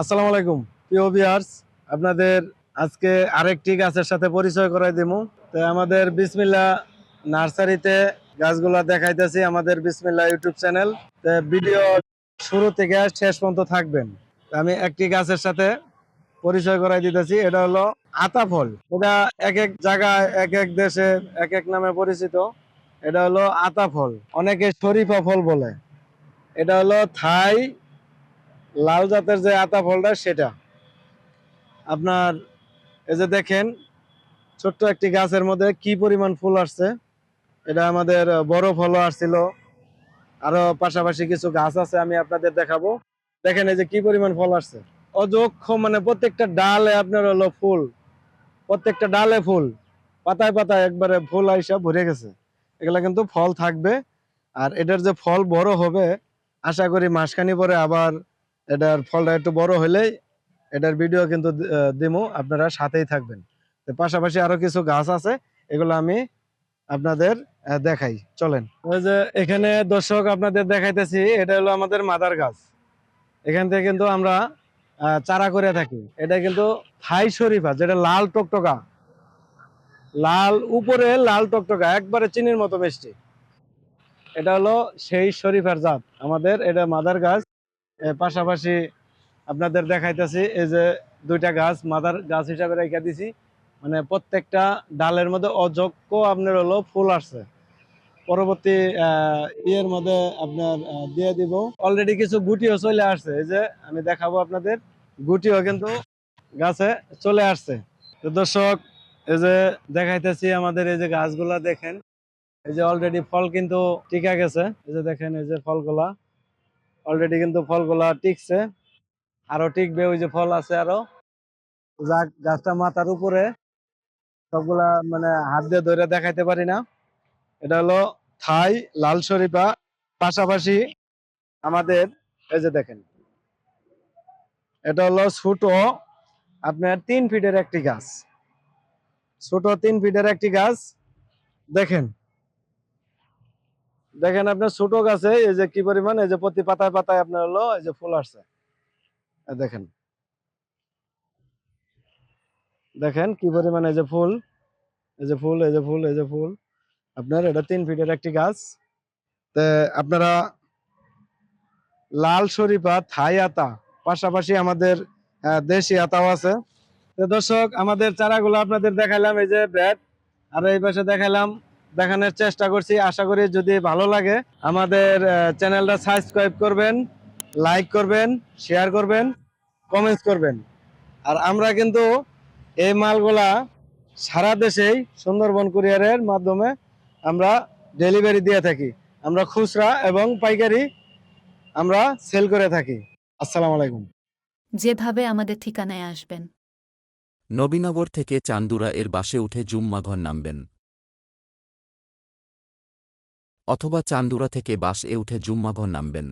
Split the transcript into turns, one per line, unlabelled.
আসসালামু আলাইকুম। প্রিয় ভিউয়ার্স আপনাদের আজকে আরেকটি গাছের সাথে পরিচয় করাই দিমু। তো আমাদের বিসমিল্লা নার্সারিতে গাছগুলা দেখাইতেছি আমাদের বিসমিল্লা ইউটিউব চ্যানেল। তো ভিডিও শুরু থেকে শেষ পর্যন্ত থাকবেন। আমি একটি গাছের সাথে পরিচয় করাই দিতেছি, এটা হলো আতা ফল। এটা এক এক জায়গায়, এক এক দেশে, এক এক নামে পরিচিত। এটা হলো আতা ফল। অনেকে শরীফা ফল বলে। এটা হলো থাই লাল জাতের যে আতা ফলটা, সেটা। আপনার, এই যে দেখেন, ছোট্ট একটি গাছের মধ্যে কি পরিমাণ ফুল আসছে। এটা আমাদের বড় ফলও আসছিল। আরও পাশাপাশি কিছু গাছ আছে, আমি আপনাদের দেখাবো। দেখেন, এই যে কি পরিমাণ ফল আসছে। অযক্ষ মানে প্রত্যেকটা ডালে আপনার হলো ফুল। প্রত্যেকটা ডালে ফুল। পাতায় পাতায় একবারে ফুল আইসা ভরে গেছে। এগুলা কিন্তু ফল থাকবে। আর এটার যে ফল বড় হবে, আশা করি মাসখানি পরে আবার এটার ফলটা একটু বড় হলেই এটার ভিডিও কিন্তু দিমু, আপনারা সাথেই থাকবেন। পাশাপাশি আরও কিছু গাছ আছে, এগুলো আমি আপনাদের দেখাই। চলেন। ওই যে এখানে দর্শক আপনাদের দেখাইতেছি, এটা হলো আমাদের মাদার গাছ। এখান থেকে কিন্তু আমরা চারা করে থাকি। এটা কিন্তু থাই শরীফা, যেটা লাল টকটকা। লাল, উপরে লাল টকটকা, একবারে চিনির মতো মিষ্টি। এটা হলো সেই শরীফার জাত। আমাদের এটা মাদার গাছ। পাশাপাশি আপনাদের দেখাইতেছি, এই যে দুইটা গাছ, মাদার গাছ হিসাবে রেখে দিছি। মানে প্রত্যেকটা ডালের মধ্যে অযোগ্য আপনার হলো ফুল আসছে। পরবর্তী ইয়ের মধ্যে আপনার দিয়ে দিব। অলরেডি কিছু গুটিও চলে আসছে। এই যে আমি দেখাবো আপনাদের, গুটিও কিন্তু গাছে চলে আসছে। তো দর্শক, এই যে দেখাইতেছি আমাদের এই যে গাছগুলা দেখেন। এই যে অলরেডি ফল কিন্তু টিকা গেছে। এই যে দেখেন, এই যে ফলগুলা। অলরেডি কিন্তু ফলগুলা টিকছে। আরও টিকবে, ওই যে ফল আছে আরও। যাক, গাছটা মাথার উপরে। সবগুলা মানে হাত দিয়ে ধরে দেখাইতে পারি না। এটা হলো থাই লাল শরীফা পাশাপাশি আমাদের, এই যে দেখেন। এটা হলো ছোট, আপনার তিন ফিটের একটি গাছ। ছোট তিন ফিটের একটি গাছ। দেখেন। দেখেন আপনার ছোট গাছে, এই যে কি পরিমাণ, এই যে প্রতি পাতায় পাতায় আপনার হলো, এই যে ফুল আসছে। দেখেন। দেখেন কি পরিমাণ, এই যে ফুল, এই যে ফুল, এই যে ফুল, এই যে ফুল। আপনার এটা তিন ফিটের একটি গাছ। তে আপনারা লাল শরীফা, থাই আতা, পাশাপাশি আমাদের দেশি আতাও আছে। তো দর্শক, আমাদের চারাগুলো আপনাদের দেখাইলাম, এই যে ব্যাট, আর এই পাশে দেখাইলাম দেখানোর চেষ্টা করছি। আশা করি যদি ভালো লাগে আমাদের চ্যানেলটা সাবস্ক্রাইব করবেন লাইক করবেন শেয়ার করবেন কমেন্টস করবেন। আর আমরা কিন্তু এই মালগুলা সারা দেশেই সুন্দরবন কুরিয়ারের মাধ্যমে আমরা ডেলিভারি দিয়ে থাকি। আমরা খুচরা এবং পাইকারি আমরা সেল করে থাকি। আসসালামু আলাইকুম।
যেভাবে আমাদের ঠিকানায় আসবেন।
নবীনগর থেকে চান্দুরা এর বাসে উঠে জুম্মাঘর নামবেন। অথবা চান্দুরা থেকে বাস এ উঠে জুম্মাঘর নামবেন।